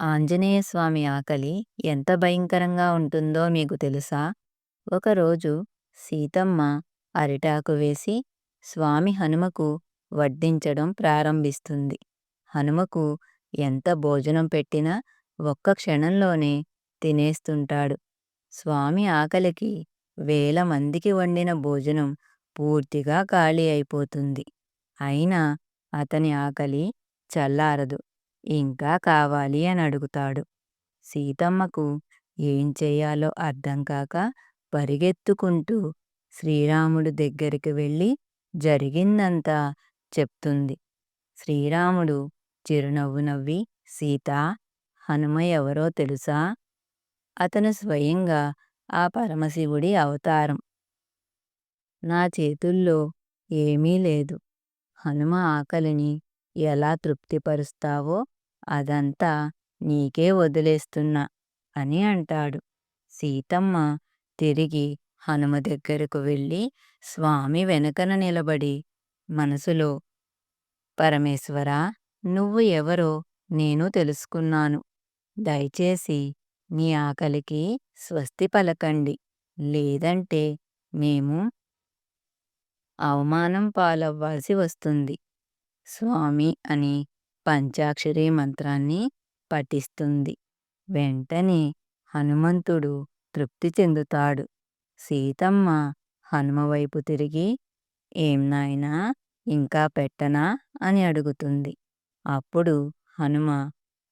ఆంజనేయస్వామి ఆకలి ఎంత భయంకరంగా ఉంటుందో మీకు తెలుసా? ఒకరోజు సీతమ్మ అరిటాకు వేసి స్వామి హనుమకు వడ్డించడం ప్రారంభిస్తుంది. హనుమకు ఎంత భోజనం పెట్టినా ఒక్క క్షణంలోనే తినేస్తుంటాడు. స్వామి ఆకలికి వేల మందికి వండిన భోజనం పూర్తిగా ఖాళీ అయిపోతుంది. అయినా అతని ఆకలి చల్లారదు. ఇంకా కావాలి అని అడుగుతాడు. సీతమ్మకు ఏం చెయ్యాలో అర్థంకాక పరిగెత్తుకుంటూ శ్రీరాముడు దగ్గరికి వెళ్ళి జరిగిందంతా చెప్తుంది. శ్రీరాముడు చిరునవ్వు నవ్వి సీతా! హనుమ ఎవరో తెలుసా? అతను స్వయంగా ఆ పరమశివుడి అవతారం. నా చేతుల్లో ఏమీ లేదు. హనుమ ఆకలిని ఎలా తృప్తిపరుస్తావో అదంతా నీకే వదిలేస్తున్నా అని అంటాడు. సీతమ్మ తిరిగి హనుమ దగ్గరకు వెళ్ళి స్వామి వెనకన నిలబడి మనసులో పరమేశ్వరా! నువ్వు ఎవరో నేను తెలుసుకున్నాను. దయచేసి నీ ఆకలికి స్వస్తి పలకండి. లేదంటే మేము అవమానం పాలవ్వాల్సి వస్తుంది. స్వామి అని పంచాక్షరీ మంత్రాన్ని పఠిస్తుంది. వెంటనే హనుమంతుడు తృప్తి చెందుతాడు. సీతమ్మ హనుమ వైపు తిరిగి ఏం నాయనా ఇంకా పెట్టనా అని అడుగుతుంది. అప్పుడు హనుమ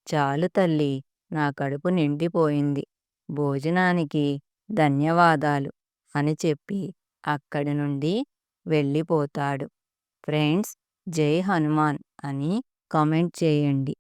చాలు తల్లీ నా కడుపు నిండిపోయింది. భోజనానికి ధన్యవాదాలు అని చెప్పి అక్కడి నుండి వెళ్ళిపోతాడు. ఫ్రెండ్స్ జై హనుమాన్ అని కామెంట్ చేయండి.